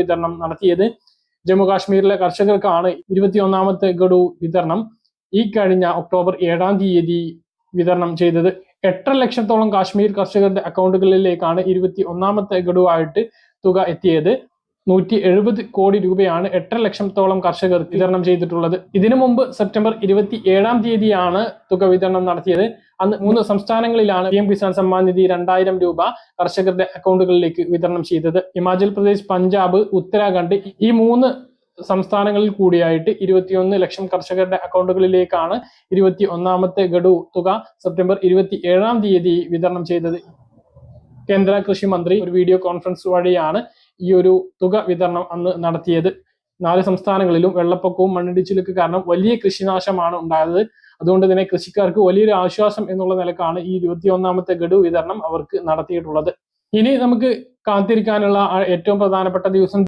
വിതരണം നടത്തിയത് ജമ്മു കാശ്മീരിലെ കർഷകർക്കാണ് ഇരുപത്തിയൊന്നാമത്തെ ഗഡു വിതരണം. ഈ കഴിഞ്ഞ ഒക്ടോബർ ഏഴാം തീയതി വിതരണം ചെയ്തത്. എട്ടര ലക്ഷത്തോളം കാശ്മീർ കർഷകരുടെ അക്കൗണ്ടുകളിലേക്കാണ് ഇരുപത്തി ഒന്നാമത്തെ ഗഡുവായിട്ട് തുക എത്തിയത്. നൂറ്റി എഴുപത് കോടി രൂപയാണ് എട്ടര ലക്ഷത്തോളം കർഷകർ വിതരണം ചെയ്തിട്ടുള്ളത്. ഇതിനു മുമ്പ് സെപ്റ്റംബർ ഇരുപത്തി ഏഴാം തീയതിയാണ് തുക വിതരണം നടത്തിയത്. അന്ന് മൂന്ന് സംസ്ഥാനങ്ങളിലാണ് പി എം കിസാൻ സമ്മാൻ നിധി രണ്ടായിരം രൂപ കർഷകരുടെ അക്കൗണ്ടുകളിലേക്ക് വിതരണം ചെയ്തത്. ഹിമാചൽ പ്രദേശ് പഞ്ചാബ് ഉത്തരാഖണ്ഡ് ഈ മൂന്ന് സംസ്ഥാനങ്ങളിൽ കൂടിയായിട്ട് ഇരുപത്തിയൊന്ന് ലക്ഷം കർഷകരുടെ അക്കൗണ്ടുകളിലേക്കാണ് ഇരുപത്തി ഒന്നാമത്തെ ഗഡു തുക സെപ്റ്റംബർ ഇരുപത്തി ഏഴാം തീയതി വിതരണം ചെയ്തത്. കേന്ദ്ര കൃഷി മന്ത്രി ഒരു വീഡിയോ കോൺഫറൻസ് വഴിയാണ് ഈ ഒരു തുക വിതരണം അന്ന് നടത്തിയത്. നാല് സംസ്ഥാനങ്ങളിലും വെള്ളപ്പൊക്കവും മണ്ണിടിച്ചിലൊക്കെ കാരണം വലിയ കൃഷിനാശമാണ് ഉണ്ടായത്. അതുകൊണ്ട് തന്നെ കൃഷിക്കാർക്ക് വലിയൊരു ആശ്വാസം എന്നുള്ള നിലക്കാണ് ഈ ഇരുപത്തി ഒന്നാമത്തെ ഗഡു വിതരണം അവർക്ക് നടത്തിയിട്ടുള്ളത്. ഇനി നമുക്ക് കാത്തിരിക്കാനുള്ള ഏറ്റവും പ്രധാനപ്പെട്ട ദിവസം